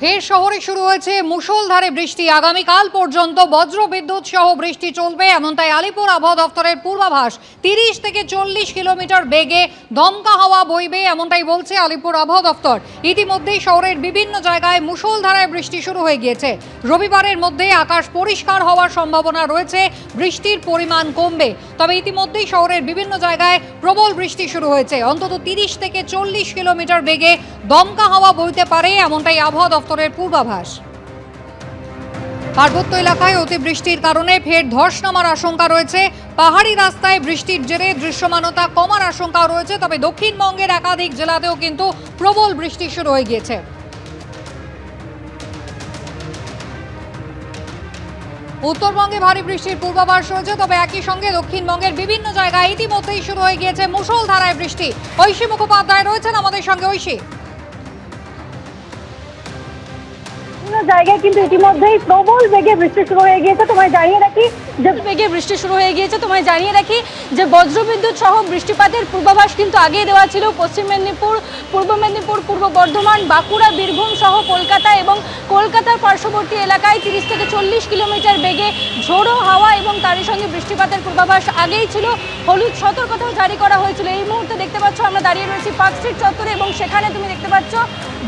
ফের শহরে শুরু হয়েছে মুষলধারে বৃষ্টি। আগামীকাল পর্যন্ত বজ্র বিদ্যুৎ সহ বৃষ্টি চলবে, এমনটাই আলিপুর আবহাওয়া দফতরের পূর্বাভাস। তিরিশ থেকে চল্লিশ কিলোমিটার বেগে দমকা হাওয়া বইবে, এমনটাই বলছে আলিপুর আবহাওয়া দপ্তর। ইতিমধ্যেই শহরের বিভিন্ন জায়গায় মুষলধারায় বৃষ্টি শুরু হয়ে গিয়েছে। রবিবারের মধ্যে আকাশ পরিষ্কার হওয়ার সম্ভাবনা রয়েছে, বৃষ্টির পরিমাণ কমবে। তবে ইতিমধ্যেই শহরের বিভিন্ন জায়গায় প্রবল বৃষ্টি শুরু হয়েছে। অন্তত তিরিশ থেকে চল্লিশ কিলোমিটার বেগে দমকা হাওয়া বইতে পারে, এমনটাই আবহাওয়া দপ্তরের পূর্বাভাস। পার্বত্য এলাকায় অতিবৃষ্টির কারণে ফের ধস নামার আশঙ্কা রয়েছে। পাহাড়ি রাস্তায় বৃষ্টির জেরে দৃশ্যমানতা কমার আশঙ্কা রয়েছে, তবে দক্ষিণবঙ্গের একাধিক জেলাতেও কিন্তু প্রবল বৃষ্টি শুরু হয়ে গিয়েছে। উত্তরবঙ্গে ভারী বৃষ্টির পূর্বাভাস রয়েছে, তবে একই সঙ্গে দক্ষিণবঙ্গের বিভিন্ন জায়গায় ইতিমধ্যেই শুরু হয়ে গিয়েছে মুষলধারায় বৃষ্টি। ঐশী মুখোপাধ্যায় রয়েছেন আমাদের সঙ্গে, ঐশী। জায়গায় কিন্তু ইতিমধ্যেই প্রবল বেগে বৃষ্টি শুরু হয়ে গিয়েছে। তোমায় জানিয়ে রাখি যে বেগে বৃষ্টি শুরু হয়ে গিয়েছে। তোমায় জানিয়ে রাখি যে বজ্রবিদ্যুৎ সহ বৃষ্টিপাতের পূর্বাভাস কিন্তু আগেই দেওয়া ছিল। পশ্চিম মেদিনীপুর, পূর্ব মেদিনীপুর, পূর্ব বর্ধমান, বাঁকুড়া, বীরভূম সহ কলকাতা এবং কলকাতার পার্শ্ববর্তী এলাকায় তিরিশ থেকে চল্লিশ কিলোমিটার বেগে ঝোড়ো হাওয়া এবং তারই সঙ্গে বৃষ্টিপাতের পূর্বাভাস আগেই ছিল। হলুদ সতর্কতাও জারি করা হয়েছিল। এই মুহূর্তে দেখতে পাচ্ছ আমরা দাঁড়িয়ে রয়েছি পার্ক স্ট্রিট চত্বরে এবং সেখানে তুমি দেখতে পাচ্ছ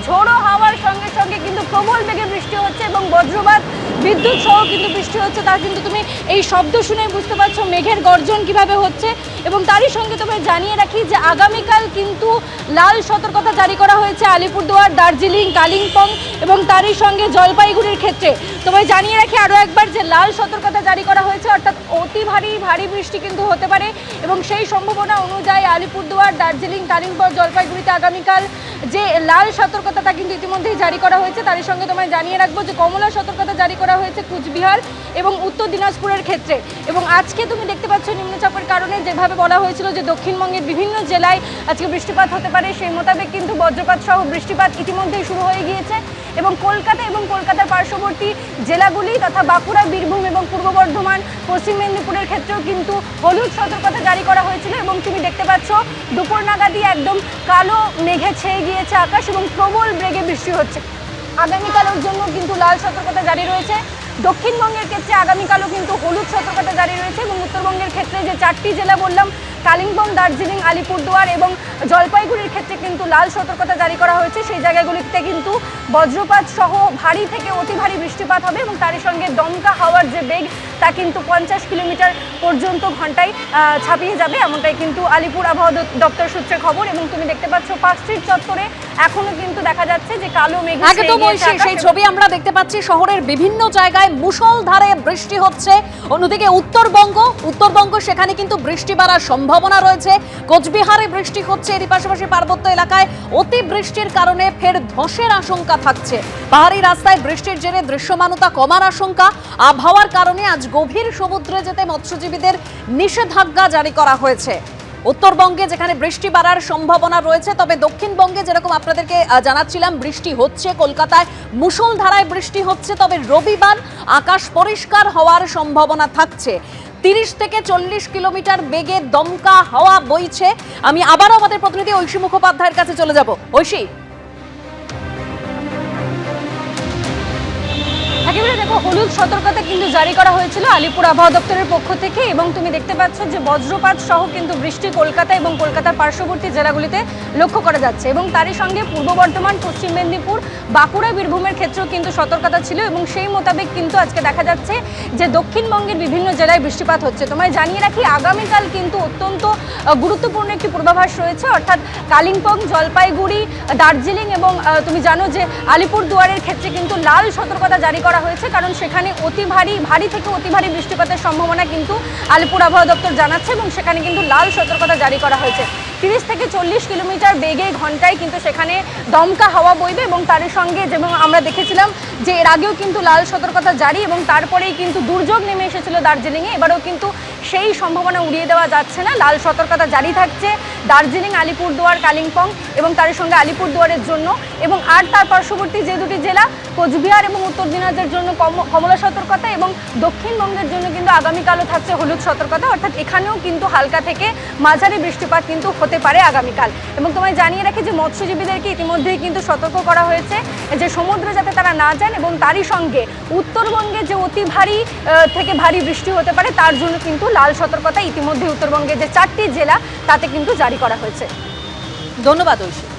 ঝোড়ো হাওয়ার সঙ্গে সঙ্গে কিন্তু প্রবল বেগে বৃষ্টি হচ্ছে এবং বজ্রপাত বিদ্যুৎ সহ কিন্তু বৃষ্টি হচ্ছে তা কিন্তু তুমি এই শব্দ শুনে বুঝতে পারছ মেঘের গর্জন কীভাবে হচ্ছে। এবং তারই সঙ্গে তোমায় জানিয়ে রাখি যে আগামীকাল কিন্তু লাল সতর্কতা জারি করা হয়েছে আলিপুরদুয়ার, দার্জিলিং, কালিম্পং এবং তারই সঙ্গে জলপাইগুড়ির ক্ষেত্রে। তোমায় জানিয়ে রাখি আরও একবার যে লাল সতর্কতা জারি করা হয়েছে, অর্থাৎ অতি ভারী ভারী বৃষ্টি কিন্তু হতে পারে। এবং সেই সম্ভাবনা অনুযায়ী আলিপুরদুয়ার, দার্জিলিং, কালিম্পং, জলপাইগুড়িতে আগামীকাল যে লাল সতর্কতাটা কিন্তু ইতিমধ্যেই জারি করা হয়েছে, তারই সঙ্গে তোমায় জানিয়ে রাখব যে কমলা সতর্কতা জারি করা হয়েছে কুচবিহার এবং উত্তর দিনাজপুরের ক্ষেত্রে। এবং আজকে তুমি দেখতে পাচ্ছ নিম্নচাপের কারণে যেভাবে বলা হয়েছিল যে দক্ষিণবঙ্গের বিভিন্ন জেলায় আজকে বৃষ্টিপাত হতে পারে, সেই মোতাবেক কিন্তু বজ্রপাত সহ বৃষ্টিপাত ইতিমধ্যেই শুরু হয়ে গিয়েছে। এবং কলকাতা এবং কলকাতার পার্শ্ববর্তী জেলাগুলি তথা বাঁকুড়া, বীরভূম এবং পূর্ব বর্ধমান, পশ্চিম মেদিনীপুরের ক্ষেত্রেও কিন্তু হলুদ সতর্কতা জারি করা হয়েছিল এবং তুমি দেখতে পাচ্ছ দুপুর নাগাদই একদম কালো মেঘে ছেয়ে গিয়েছে আকাশ এবং প্রবল বেগে বৃষ্টি হচ্ছে। আগামীকালের জন্য কিন্তু লাল সতর্কতা জারি রয়েছে। দক্ষিণবঙ্গের ক্ষেত্রে আগামীকালও কিন্তু হলুদ সতর্কতা জারি রয়েছে এবং উত্তরবঙ্গের ক্ষেত্রে যে চারটি জেলা বললাম কালিম্পং, দার্জিলিং, আলিপুরদুয়ার এবং জলপাইগুড়ির ক্ষেত্রে কিন্তু লাল সতর্কতা জারি করা হয়েছে। সেই জায়গাগুলিতে কিন্তু বজ্রপাত সহ ভারী থেকে অতি ভারী বৃষ্টিপাত হবে এবং তারই সঙ্গে দমকা হাওয়ার যে বেগ, তা কিন্তু পঞ্চাশ কিলোমিটার পর্যন্ত ঘন্টায় ছাপিয়ে যাবে। এমনটাই কিন্তু আলিপুর আবহাওয়া দপ্তর সূত্রে খবর এবং তুমি দেখতে পাচ্ছ পাঁচটির চত্বরে এখনও কিন্তু দেখা যাচ্ছে যে কালো মেঘ একদম সেই ছবি আমরা দেখতে পাচ্ছি শহরের বিভিন্ন জায়গায় মুষলধারে বৃষ্টি হচ্ছে। অন্যদিকে উত্তরবঙ্গ উত্তরবঙ্গ সেখানে কিন্তু বৃষ্টি বাড়ার সম্ভাবনা রয়েছে। কোচবিহারে বৃষ্টি হচ্ছে এর পাশাপাশি পার্বত্য এলাকায় অতি বৃষ্টির কারণে ফের ধসের আশঙ্কা থাকছে। পাহাড়ি রাস্তায় বৃষ্টির জেরে দৃশ্যমানতা কমার আশঙ্কা। আবহাওয়ার কারণে আজ গভীর সমুদ্রে যেতে মৎস্যজীবীদের নিষেধাজ্ঞা জারি করা হয়েছে। উত্তরবঙ্গে যেখানে বৃষ্টি বাড়ার সম্ভাবনা রয়েছে, তবে দক্ষিণবঙ্গে যেরকম আপনাদেরকে জানাচ্ছিলাম, বৃষ্টি হচ্ছে কলকাতায়, মুষলধারায় বৃষ্টি হচ্ছে, তবে রবিবার আকাশ পরিষ্কার হওয়ার সম্ভাবনা থাকছে। তিরিশ থেকে চল্লিশ কিলোমিটার বেগে দমকা হাওয়া বইছে। আমি আবারও আমাদের প্রতিনিধি ঐশী মুখোপাধ্যায়ের কাছে চলে যাব। ঐশী? একেবারে দেখো, হলুদ সতর্কতা কিন্তু জারি করা হয়েছিল আলিপুর আবহাওয়া দপ্তরের পক্ষ থেকে এবং তুমি দেখতে পাচ্ছ যে বজ্রপাত সহ কিন্তু বৃষ্টি কলকাতা এবং কলকাতার পার্শ্ববর্তী জেলাগুলিতে লক্ষ্য করা যাচ্ছে। এবং তারই সঙ্গে পূর্ব বর্ধমান, পশ্চিম মেদিনীপুর, বাঁকুড়া, বীরভূমের ক্ষেত্রেও কিন্তু সতর্কতা ছিল এবং সেই মোতাবেক কিন্তু আজকে দেখা যাচ্ছে যে দক্ষিণবঙ্গের বিভিন্ন জেলায় বৃষ্টিপাত হচ্ছে। তোমায় জানিয়ে রাখি, আগামীকাল কিন্তু অত্যন্ত গুরুত্বপূর্ণ একটি পূর্বাভাস রয়েছে। অর্থাৎ কালিম্পং, জলপাইগুড়ি, দার্জিলিং এবং তুমি জানো যে আলিপুর দুয়ারের ক্ষেত্রে কিন্তু লাল সতর্কতা জারি করা হয়েছে, কারণ সেখানে অতি ভারী ভারী থেকে অতি ভারী বৃষ্টিপাতের সম্ভাবনা কিন্তু আলিপুর আবহাওয়া দপ্তর জানাচ্ছে এবং সেখানে কিন্তু লাল সতর্কতা জারি করা হয়েছে। তিরিশ থেকে চল্লিশ কিলোমিটার বেগে ঘন্টায় কিন্তু সেখানে দমকা হাওয়া বইবে এবং তার সঙ্গে যেমন আমরা দেখেছিলাম যে এর আগেও কিন্তু লাল সতর্কতা জারি এবং তারপরেই কিন্তু দুর্যোগ নেমে এসেছিল দার্জিলিংয়ে। এবারেও কিন্তু সেই সম্ভাবনা উড়িয়ে দেওয়া যাচ্ছে না। লাল সতর্কতা জারি থাকছে দার্জিলিং, আলিপুরদুয়ার, কালিম্পং এবং তার সঙ্গে আলিপুরদুয়ারের জন্য এবং আর তার পার্শ্ববর্তী যে দুটি জেলা, কোচবিহার এবং উত্তর দিনাজের জন্য কমলা সতর্কতা এবং দক্ষিণবঙ্গের জন্য কিন্তু আগামীকালও থাকছে হলুদ সতর্কতা। অর্থাৎ এখানেও কিন্তু হালকা থেকে মাঝারি বৃষ্টিপাত কিন্তু হতে হতে পারে আগামীকাল। এবং তোমায় জানিয়ে রাখি যে মৎস্যজীবীদেরকে ইতিমধ্যেই কিন্তু সতর্ক করা হয়েছে যে সমুদ্রে যাতে তারা না যান এবং তারই সঙ্গে উত্তরবঙ্গে যে অতি ভারী থেকে ভারী বৃষ্টি হতে পারে তার জন্য কিন্তু লাল সতর্কতা ইতিমধ্যে উত্তরবঙ্গে যে চারটি জেলা তাতে কিন্তু জারি করা হয়েছে। ধন্যবাদ ঐশী।